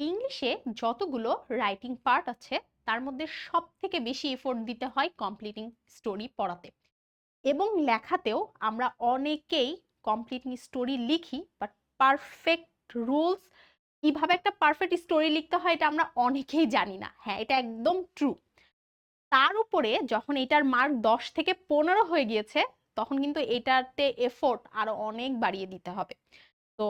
ইংলিশে যতগুলো writing part আছে, তার মধ্যে সব থেকে বেশি এফোর্ট দিতে হয় কমপ্লিটিং স্টোরি পড়াতে। এবং লেখাতেও আমরা অনেকেই কমপ্লিটিং স্টোরি লিখি, বাট পারফেক্ট রুলস, কীভাবে একটা পারফেক্ট স্টোরি লিখতে হয় এটা আমরা অনেকেই জানি না। হ্যাঁ এটা একদম ট্রু। তার উপরে যখন এটার মার্ক দশ থেকে পনেরো হয়ে গিয়েছে, তখন কিন্তু এটাতে এফোর্ট আরও অনেক বাড়িয়ে দিতে হবে। তো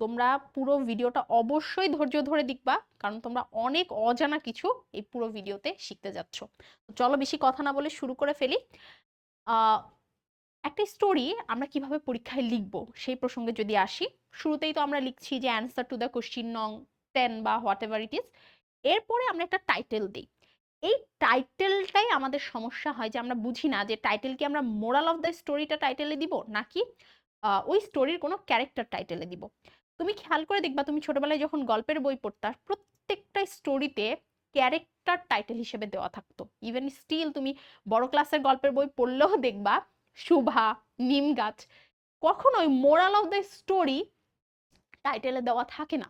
তোমরা পুরো ভিডিওটা অবশ্যই ধৈর্য ধরে দেখবা, কারণ তোমরা অনেক অজানা কিছু এই পুরো ভিডিওতে শিখতে যাচ্ছ। চলো বেশি কথা না বলে শুরু করে ফেলি। একটা স্টোরি আমরা কীভাবে পরীক্ষায় লিখব সেই প্রসঙ্গে যদি আসি, শুরুতেই তো আমরা লিখছি যে অ্যান্সার টু দ্য কোশ্চিন নং টেন বা হোয়াট এভার ইট ইজ এরপরে আমরা একটা টাইটেল দিই। এই টাইটেলটাই আমাদের সমস্যা হয় যে আমরা বুঝি না যে টাইটেল কি আমরা মোরাল অফ দ্য স্টোরিটা টাইটেলে দিব নাকি ওই স্টোরির কোনো ক্যারেক্টার টাইটেলে দিব। তুমি খেয়াল করে দেখবা, তুমি ছোটবেলায় যখন গল্পের বই পড়তা, প্রত্যেকটা স্টোরিতে ক্যারেক্টার টাইটেল হিসেবে দেওয়া থাকতো। ইভেন স্টিল তুমি বড় ক্লাসের গল্পের বই পড়লেও দেখবা, শুভা নিম গাছ কখনোই মোরাল অফ দ্য স্টোরি টাইটেলে দেওয়া থাকে না।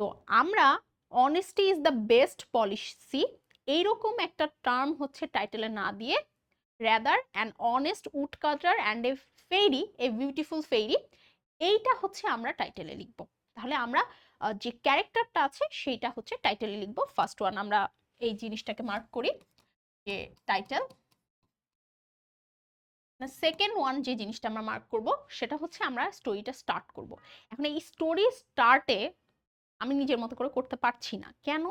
তো আমরা honesty is the best policy এইরকম একটা টার্ম হচ্ছে টাইটেলে না দিয়ে rather an honest wood cutter and a fairy a beautiful fairy এইটা হচ্ছে আমরা টাইটেলে লিখব। তাহলে আমরা যে ক্যারেক্টারটা আছে সেইটা হচ্ছে টাইটেলে লিখব। ফার্স্ট ওয়ান আমরা এই জিনিসটাকে মার্ক করি, যে টাইটেল সেকেন্ড ওয়ান যে জিনিসটা আমরা মার্ক করব, সেটা হচ্ছে আমরা স্টোরিটা স্টার্ট করব। এখন এই স্টোরি স্টার্টে আমি নিজের মতো করে করতে পারছি না। কেন?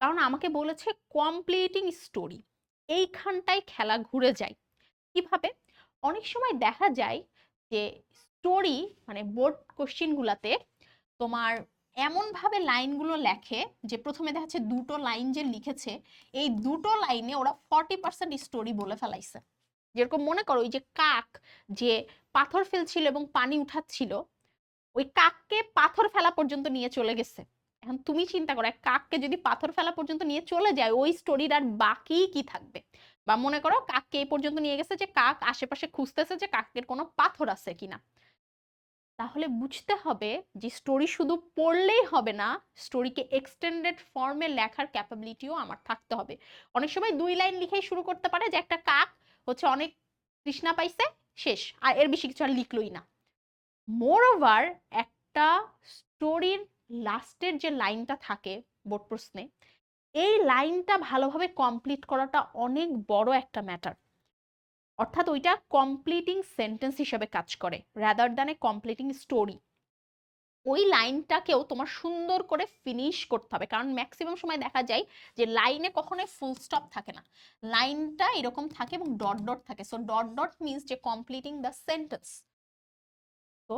কারণ আমাকে বলেছে কমপ্লিটিং স্টোরি এইখানটায় খেলা ঘুরে যায়। কীভাবে? অনেক সময় দেখা যায় যে স্টোরি মানে বোর্ড কোশ্চিনগুলাতে তোমার এমনভাবে লাইনগুলো লেখে যে প্রথমে দেখা যাচ্ছে দুটো লাইন যে লিখেছে, এই দুটো লাইনে ওরা ফর্টি পার্সেন্ট স্টোরি বলে ফেলাইছে। যেরকম মনে করো ওই যে কাক যে পাথর ফেলছিল এবং পানি উঠাচ্ছিল, ওই কাককে পাথর ফেলা পর্যন্ত নিয়ে চলে গেছে। এখন তুমি চিন্তা করো, এক কাককে যদি পাথর ফেলা পর্যন্ত নিয়ে চলে যায়, ওই স্টোরির আর বাকি কি থাকবে? বা মনে করো কাককে এই পর্যন্ত নিয়ে গেছে যে কাক আশেপাশে খুঁজতেছে যে কাকের কোনো পাথর আছে কিনা। তাহলে বুঝতে হবে যে স্টোরি শুধু পড়লেই হবে না স্টোরিকে এক্সটেন্ডেড ফর্মে লেখার ক্যাপাবিলিটিও আমার থাকতে হবে। অনেক সময় দুই লাইন লিখেই শুরু করতে পারে যে একটা কাক হচ্ছে অনেক তৃষ্ণা পাইছে, শেষ। আর এর বেশি কিছু আর লিখলই না। মোর ওভার একটা স্টোরির লাস্টের যে লাইনটা থাকে বোর্ড প্রশ্নে, এই লাইনটা ভালোভাবে কমপ্লিট করাটা অনেক বড় একটা ম্যাটার অর্থাৎ ওইটা কমপ্লিটিং সেন্টেন্স হিসেবে কাজ করে rather than a completing story ওই লাইনটাকেও তোমার সুন্দর করে ফিনিশ করতে হবে, কারণ ম্যাক্সিমাম সময় দেখা যায় যে লাইনে কখনোই ফুল স্টপ থাকে না। লাইনটা এরকম থাকে এবং ডট ডট থাকে সো ডট ডট মিনস যে কমপ্লিটিং দ্য সেন্টেন্স তো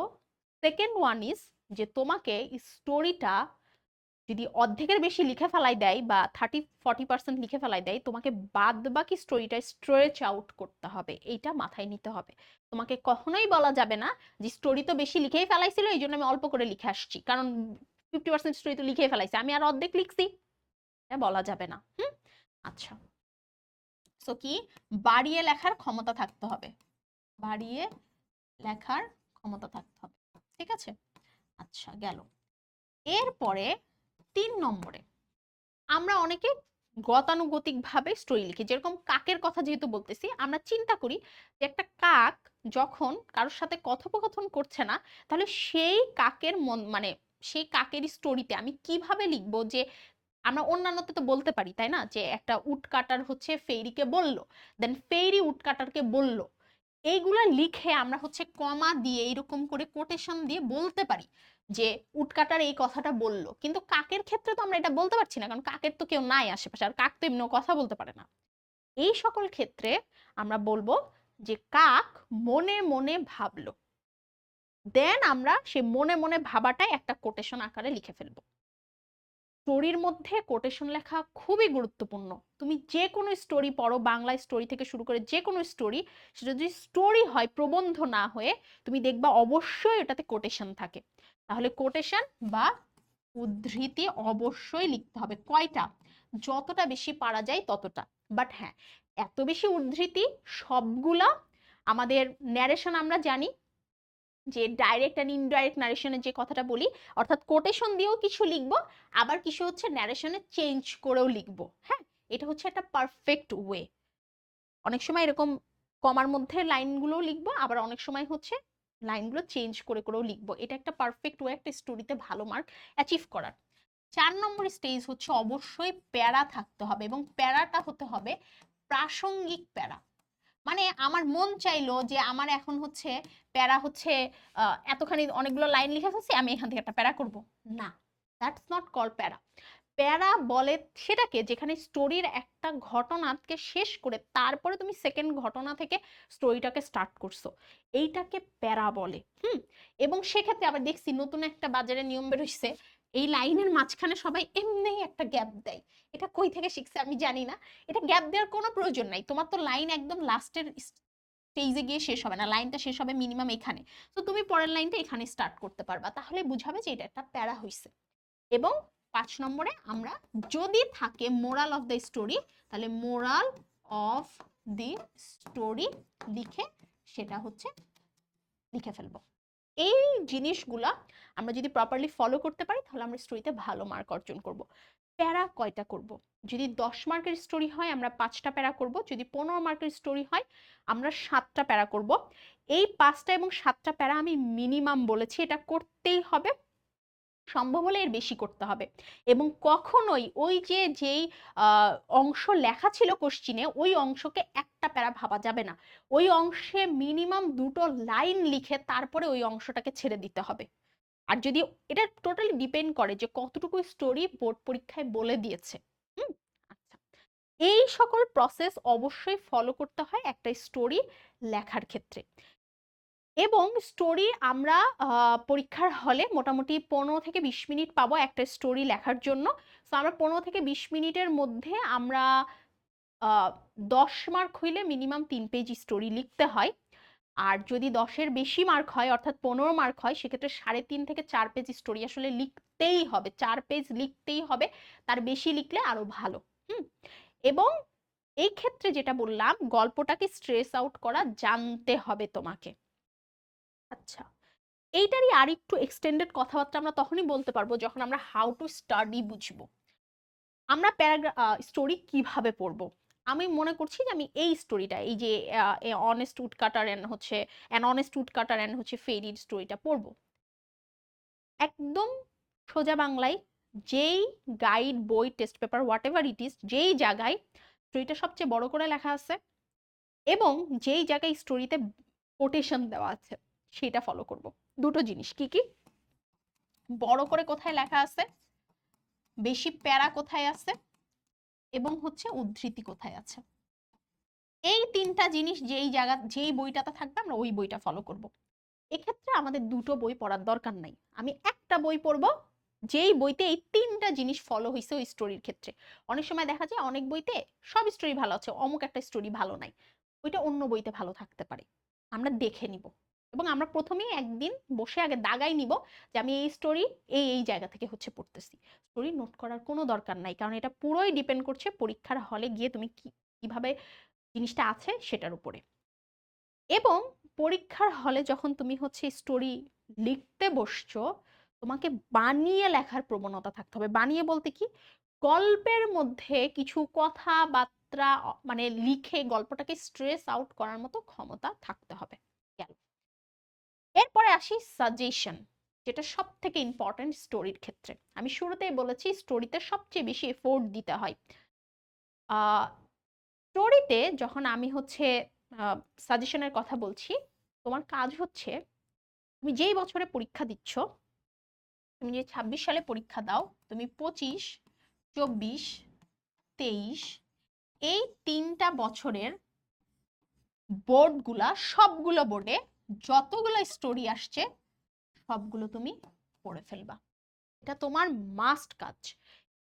সেকেন্ড ওয়ান ইজ যে তোমাকে স্টোরিটা যদি অর্ধেকের বেশি লিখে ফেলাই দেয় বা থার্টি ফর্টি পার্সেন্ট লিখে ফেলাই দেয়, তোমাকে বাদ বাকি স্টোরিটা স্ট্রেচ আউট করতে হবে। এইটা মাথায় নিতে হবে। তোমাকে কখনোই বলা যাবে না যে স্টোরি তো বেশি লিখেই ফেলাইছিল এই জন্য আমি অল্প করে লিখে আসছি। কারণ ফিফটি পার্সেন্ট স্টোরি তো লিখেই ফেলাইছে। আমি আর অর্ধেক লিখছি। এটা বলা যাবে না। হুম? আচ্ছা। সো কি? বাড়িয়ে লেখার ক্ষমতা থাকতে হবে। বাড়িয়ে লেখার ক্ষমতা থাকতে হবে। ঠিক আছে? আচ্ছা গেল। এরপরে তিন নম্বরে। আমরা অনেকে গতানুগতিক ভাবে স্টোরি লিখি। যেরকম কাকের কথা যেহেতু বলতেছি, আমরা চিন্তা করি যে একটা কাক যখন কারোর সাথে কথোপকথন করছে না, তাহলে সেই কাকের মন মানে সেই কাকের স্টোরিতে আমি কীভাবে লিখব যে আমরা অন্যান্যতে তো বলতে পারি, তাই না? যে একটা উট কাটার হচ্ছে ফেরিকে বলল দেন ফেরি উট কাটারকে বলল। এইগুলা লিখে আমরা হচ্ছে কমা দিয়ে এরকম করে কোটেশন দিয়ে বলতে পারি যে উটকাটার এই কথাটা বলল। কিন্তু কাকের ক্ষেত্রে তো আমরা এটা বলতে পারছি না, কারণ কাকের তো কেউ নাই আশেপাশে, আর কাক তো এমনিও কথা বলতে পারে না। এই সকল ক্ষেত্রে আমরা বলব যে কাক মনে মনে ভাবলো। দেন আমরা সে মনে মনে ভাবাটাই একটা কোটেশন আকারে লিখে ফেলব। স্টোরির মধ্যে কোটেশন লেখা খুবই গুরুত্বপূর্ণ। তুমি যে কোনো স্টোরি পড়ো, বাংলা স্টোরি থেকে শুরু করে যে কোনো স্টোরি সেটা যদি স্টোরি হয়, প্রবন্ধ না হয়ে, তুমি দেখবা অবশ্যই এটাতে কোটেশন থাকে। তাহলে কোটেশন বা উদ্ধৃতি অবশ্যই লিখতে হবে। কয়টা? যতটা বেশি পারা যায় ততটা। বাট হ্যাঁ এত বেশি উদ্ধৃতি সবগুলা আমাদের ন্যারেশন আমরা জানি যে ডাইরেক্ট অ্যান্ড ইনডাইরেক্ট ন্যারেশনের যে কথাটা বলি, অর্থাৎ কোটেশন দিয়েও কিছু লিখব, আবার কিছু হচ্ছে ন্যারেশনে চেঞ্জ করেও লিখব হ্যাঁ? এটা হচ্ছে একটা পারফেক্ট ওয়ে অনেক সময় এরকম কমার মধ্যে লাইনগুলোও লিখব, আবার অনেক সময় হচ্ছে লাইনগুলো চেঞ্জ করে করেও লিখব। এটা একটা পারফেক্ট ওয়ে একটা স্টোরিতে ভালো মার্ক অ্যাচিভ করার। চার নম্বর স্টেজ হচ্ছে অবশ্যই প্যারা থাকতে হবে এবং প্যারাটা হতে হবে প্রাসঙ্গিক প্যারা। মানে আমার মন চাইলো যে আমার এখন হচ্ছে প্যারা হচ্ছে এতখানি অনেকগুলো লাইন লিখে ফেলছি, আমি এখান থেকে একটা প্যারা করব। না দ্যাটস নট কল প্যারা। প্যারা বলে সেটাকে যেখানে স্টোরির একটা ঘটনাকে শেষ করে তারপরে তুমি সেকেন্ড ঘটনা থেকে স্টোরিটাকে স্টার্ট করছ। এইটাকে প্যারা বলে। হুম? এবং সেক্ষেত্রে আবার দেখছি নতুন একটা বাজারে নিয়ম বেরোচ্ছে এই লাইনের মাঝখানে সবাই এমনি একটা গ্যাপ দেয়। এটা কই থেকে শিখছে আমি জানি না। এটা গ্যাপ দেওয়ার কোনো প্রয়োজন নাই। তোমার তো লাইন একদম লাস্টের স্টেজে গিয়ে শেষ হবে না। লাইনটা শেষ হবে মিনিমাম এখানে। তো তুমি পরের লাইনটা এখানে স্টার্ট করতে পারবা। তাহলে বুঝাবে যে এটা একটা প্যারা হইছে। এবং পাঁচ নম্বরে আমরা যদি থাকে মোরাল অফ দ্য স্টোরি, তাহলে মোরাল অফ দি স্টোরি লিখে সেটা হচ্ছে লিখে ফেলব। এই জিনিসগুলা আমরা যদি প্রপারলি ফলো করতে পারি, তাহলে আমরা স্টোরিতে ভালো মার্ক অর্জন করব। প্যারা কয়টা করব? যদি দশ মার্কের স্টোরি হয়, আমরা পাঁচটা প্যারা করব। যদি পনেরো মার্কের স্টোরি হয়, আমরা সাতটা প্যারা করব। এই পাঁচটা এবং সাতটা প্যারা আমি মিনিমাম বলেছি, এটা করতেই হবে। সম্ভব হলে এর বেশি করতে হবে। এবং কখনোই ওই যে, যেই অংশ লেখা ছিল কোশ্চিনে ওই অংশকে একটা প্যারা ভাবা যাবে না। ওই অংশে মিনিমাম দুটো লাইন লিখে তারপরে ওই অংশটাকে ছেড়ে দিতে হবে। আর যদি এটা টোটালি ডিপেন্ড করে যে কতটুকু স্টোরি বোর্ড পরীক্ষায় বলে দিয়েছে। আচ্ছা। এই সকল প্রসেস অবশ্যই ফলো করতে হয় একটা স্টোরি লেখার ক্ষেত্রে। এবং স্টোরি আমরা পরীক্ষার হলে মোটামুটি পনেরো থেকে বিশ মিনিট পাবো একটা স্টোরি লেখার জন্য। তো আমরা পনেরো থেকে বিশ মিনিটের মধ্যে আমরা দশ মার্ক হইলে মিনিমাম তিন পেজ স্টোরি লিখতে হয়। আর যদি দশের বেশি মার্ক হয়, অর্থাৎ পনেরো মার্ক হয়, সেক্ষেত্রে সাড়ে তিন থেকে চার পেজ স্টোরি আসলে লিখতেই হবে। চার পেজ লিখতেই হবে, তার বেশি লিখলে আরও ভালো। হুম? এবং এই ক্ষেত্রে যেটা বললাম, গল্পটাকে স্ট্রেস আউট করা জানতে হবে তোমাকে। আচ্ছা। এইটারই আর একটু এক্সটেন্ডেড কথাবার্তা আমরা তখনই বলতে পারব যখন আমরা হাউ টু স্টাডি বুঝব। আমরা প্যারাগ্রাফ স্টোরি কীভাবে পড়ব? আমি মনে করছি যে আমি এই স্টোরিটা এই যে অনেস্ট উড কাটার অ্যান্ড হচ্ছে an honest wood cutter and হচ্ছে ফেরির স্টোরিটা পড়ব। একদম সোজা বাংলায় যেই গাইড বই test paper whatever it is যেই জায়গায় স্টোরিটা সবচেয়ে বড় করে লেখা আছে এবং যেই জায়গায় স্টোরিতে কোটেশন দেওয়া আছে। সেটা ফলো করব। দুটো জিনিস কি কি? বড় করে কোথায় লেখা আছে? বেশি প্যারা কোথায় আছে? এবং হচ্ছে উদ্ধৃতি কোথায় আছে? এই তিনটা জিনিস যেই জায়গা, যেই বইটাতে থাকবে আমরা ওই বইটা ফলো করব। এক্ষেত্রে আমাদের দুটো বই পড়ার দরকার নাই। আমি একটা বই পড়ব, যেই বইতে এই তিনটা জিনিস ফলো হয়েছে ওই স্টোরির ক্ষেত্রে। অনেক সময় দেখা যায় অনেক বইতে সব স্টোরি ভালো আছে, অমুক একটা স্টোরি ভালো নাই। ওইটা অন্য বইতে ভালো থাকতে পারে। আমরা দেখে নিব। এবং আমরা প্রথমেই একদিন বসে আগে দাগাই নিব যে আমি এই স্টোরি এই এই জায়গা থেকে হচ্ছে পড়তেছি। স্টোরি নোট করার কোনো দরকার নাই, কারণ এটা পুরোই ডিপেন্ড করছে পরীক্ষার হলে গিয়ে তুমি কি, কীভাবে জিনিসটা আছে সেটার উপরে। এবং পরীক্ষার হলে যখন তুমি হচ্ছে স্টোরি লিখতে বসছো, তোমাকে বানিয়ে লেখার প্রবণতা থাকতে হবে। বানিয়ে বলতে কি, গল্পের মধ্যে কিছু কথাবার্তা মানে লিখে গল্পটাকে স্ট্রেস আউট করার মতো ক্ষমতা থাকতে হবে। এরপরে আসি সাজেশন যেটা সব থেকে ইম্পর্টেন্ট স্টোরির ক্ষেত্রে। আমি শুরুতেই বলেছি স্টোরিতে সবচেয়ে বেশি এফোর্ট দিতে হয়। স্টোরিতে যখন আমি হচ্ছে সাজেশনের কথা বলছি, তোমার কাজ হচ্ছে, তুমি যেই বছরে পরীক্ষা দিচ্ছ, তুমি যে ছাব্বিশ সালে পরীক্ষা দাও, তুমি পঁচিশ, চব্বিশ, তেইশ, এই তিনটা বছরের বোর্ডগুলা সবগুলো বোর্ডে যতগুলো স্টোরি আসছে, সবগুলো তুমি পড়ে ফেলবা। এটা তোমার মাস্ট কাজ।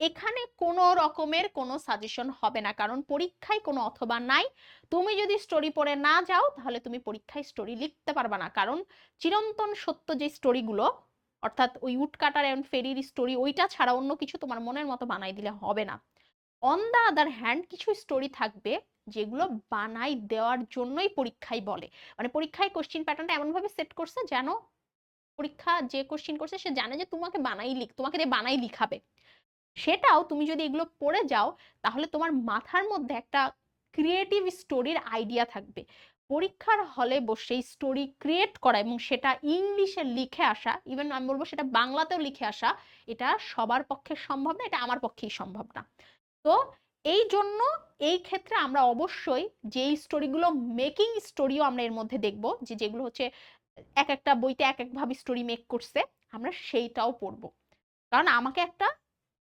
এখানে কোনো রকমের কোনো সাজেশন হবে না, কারণ পরীক্ষায় কোনো অথবা নাই। তুমি যদি স্টোরি পড়ে না যাও, তাহলে তুমি পরীক্ষায় স্টোরি লিখতে পারবা না। কারণ চিরন্তন সত্য যে স্টোরিগুলো অর্থাৎ ওই উটকাটার অ্যান্ড ফেরির স্টোরি ওইটা ছাড়া অন্য কিছু তোমার মনের মতো বানাই দিলে হবে না। অন দ্য আদার হ্যান্ড কিছু স্টোরি থাকবে যেগুলো বানাই দেওয়ার জন্যই পরীক্ষায় বলে। মানে পরীক্ষায় কোশ্চিন প্যাটার্নটা এমনভাবে সেট করছে যেন পরীক্ষা যে কোশ্চিন করছে সে জানে যে তোমাকে বানাই লিখ তোমাকে দিয়ে বানাই লিখাবে। সেটাও তুমি যদি এগুলো পড়ে যাও, তাহলে তোমার মাথার মধ্যে একটা ক্রিয়েটিভ স্টোরির আইডিয়া থাকবে। পরীক্ষার হলে বসে স্টোরি ক্রিয়েট করা এবং সেটা ইংলিশে লিখে আসা ইভেন আমি বলব সেটা বাংলাতেও লিখে আসা, এটা সবার পক্ষে সম্ভব না, এটা আমার পক্ষেই সম্ভব না। তো এই জন্য এই ক্ষেত্রে আমরা অবশ্যই যেই স্টোরিগুলো মেকিং স্টোরিও আমরা এর মধ্যে দেখব, যে যেগুলো হচ্ছে এক একটা বইতে এক একভাবে স্টোরি মেক করছে, আমরা সেইটাও পড়ব। কারণ আমাকে একটা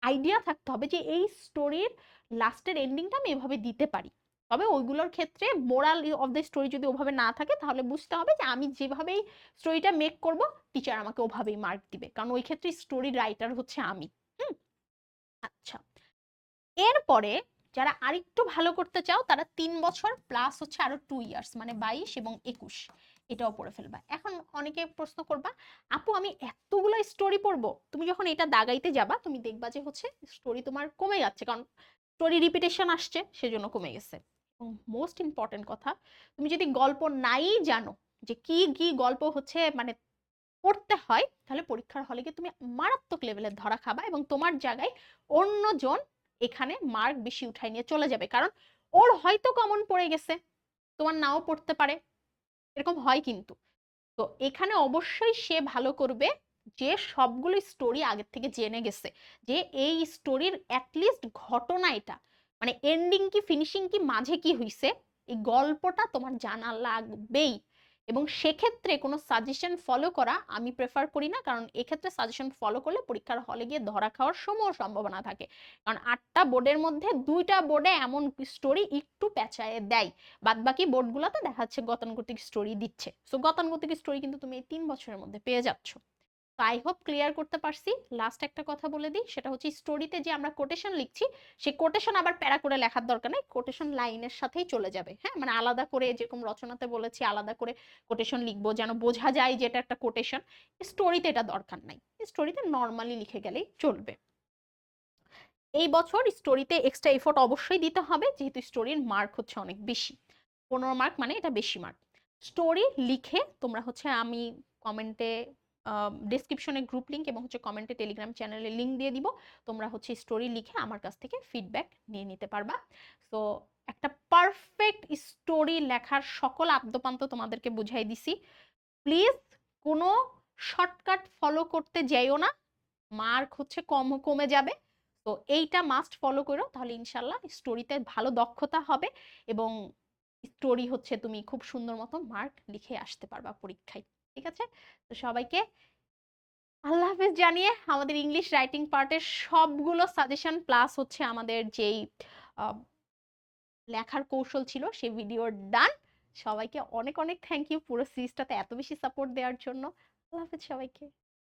আইডিয়া থাকতে হবে যে এই স্টোরির লাস্টের এন্ডিংটা আমি এভাবে দিতে পারি। তবে ওইগুলোর ক্ষেত্রে মোরাল অফ দ্য স্টোরি যদি ওভাবে না থাকে, তাহলে বুঝতে হবে যে আমি যেভাবেই স্টোরিটা মেক করব টিচার আমাকে ওভাবেই মার্ক দিবে। কারণ ওই ক্ষেত্রে স্টোরি রাইটার হচ্ছে আমি। এরপরে যারা আরেকটু ভালো করতে চাও, তারা তিন বছর প্লাস হচ্ছে আরও টু ইয়ার্স মানে বাইশ এবং একুশ। এটাও পড়ে ফেলবা। এখন অনেকে প্রশ্ন করবা, আপু, আমি এতগুলো স্টোরি পড়ব? তুমি যখন এটা দাগাইতে যাবা, তুমি দেখবা যে হচ্ছে স্টোরি তোমার কমে যাচ্ছে, কারণ স্টোরি রিপিটেশন আসছে, সেজন্য কমে গেছে। এবং মোস্ট ইম্পর্টেন্ট কথা, তুমি যদি গল্প নাই জানো, যে কি কি গল্প হচ্ছে মানে পড়তে হয়, তাহলে পরীক্ষার হলে গিয়ে তুমি মারাত্মক লেভেলের ধরা খাবা এবং তোমার জায়গায় অন্যজন এখানে মার্ক বেশি উঠাই নিয়ে চলে যাবে। কারণ ওর হয়তো কমন পড়ে গেছে, তোমার নাও পড়তে পারে। এরকম হয় কিন্তু। তো এখানে অবশ্যই সে ভালো করবে যে সবগুলো স্টোরি আগের থেকে জেনে গেছে, যে এই স্টোরির অ্যাটলিস্ট ঘটনা এটা। মানে এন্ডিং কি ফিনিশিং কি, মাঝে কি হইছে, এই গল্পটা তোমার জানা লাগবেই। এবং সেক্ষেত্রে কোনো সাজেশন ফলো করা আমি প্রেফার করি না। কারণ এক্ষেত্রে সাজেশন ফলো করলে পরীক্ষার হলে গিয়ে ধরা খাওয়ার সময় সম্ভাবনা থাকে। কারণ আটটা বোর্ডের মধ্যে দুইটা বোর্ডে এমন স্টোরি একটু পেঁচায় দেয়। বাদ বাকি বোর্ডগুলোতে দেখা যাচ্ছে গতানুগতিক স্টোরি দিচ্ছে। সো গতানুগতিক স্টোরি কিন্তু তুমি এই তিন বছরের মধ্যে পেয়ে যাচ্ছ। তো আই হোপ ক্লিয়ার করতে পারছি। লাস্ট একটা কথা বলে দিই, সেটা হচ্ছে স্টোরিতে যে আমরা কোটেশন লিখছি সেই কোটেশন আবার প্যারা করে লেখার দরকার নেই কোটেশন লাইনের সাথেই চলে যাবে। হ্যাঁ মানে আলাদা করে যেরকম রচনাতে বলেছি, আলাদা করে কোটেশন লিখব, যেন বোঝা যায় যে এটা একটা কোটেশন স্টোরিতে এটা দরকার নাই। স্টোরিতে নর্মালি লিখে গেলেই চলবে। এই বছর স্টোরিতে এক্সট্রা এফোর্ট অবশ্যই দিতে হবে, যেহেতু স্টোরির মার্ক হচ্ছে অনেক বেশি। পনেরো মার্ক মানে এটা বেশি মার্ক স্টোরি লিখে তোমরা হচ্ছে আমি কমেন্টে ডিসক্রিপশনে গ্রুপ লিঙ্ক এবং হচ্ছে কমেন্টে টেলিগ্রাম চ্যানেলে লিঙ্ক দিয়ে দিব। তোমরা হচ্ছে স্টোরি লিখে আমার কাছ থেকে ফিডব্যাক নিয়ে নিতে পারবা। সো একটা পারফেক্ট স্টোরি লেখার সকল আদ্যপান্ত তোমাদেরকে বুঝাই দিছি। প্লিজ কোনো শর্টকাট ফলো করতে যাইও না। মার্ক হচ্ছে কম, কমে যাবে। তো এইটা মাস্ট ফলো করো, তাহলে ইনশাল্লাহ স্টোরিতে ভালো দক্ষতা হবে এবং স্টোরি হচ্ছে তুমি খুব সুন্দর মতো মার্ক লিখে আসতে পারবা পরীক্ষায়। ঠিক আছে? তো সবাইকে আল্লাহ হাফেজ জানিয়ে আমাদের ইংলিশ রাইটিং পার্টের সবগুলো সাজেশন প্লাস হচ্ছে আমাদের যেই লেখার কৌশল ছিল সেই ভিডিওর ডান সবাইকে অনেক অনেক থ্যাংক ইউ পুরো সিরিজটাতে এত বেশি সাপোর্ট দেওয়ার জন্য। আল্লাহ হাফেজ সবাইকে।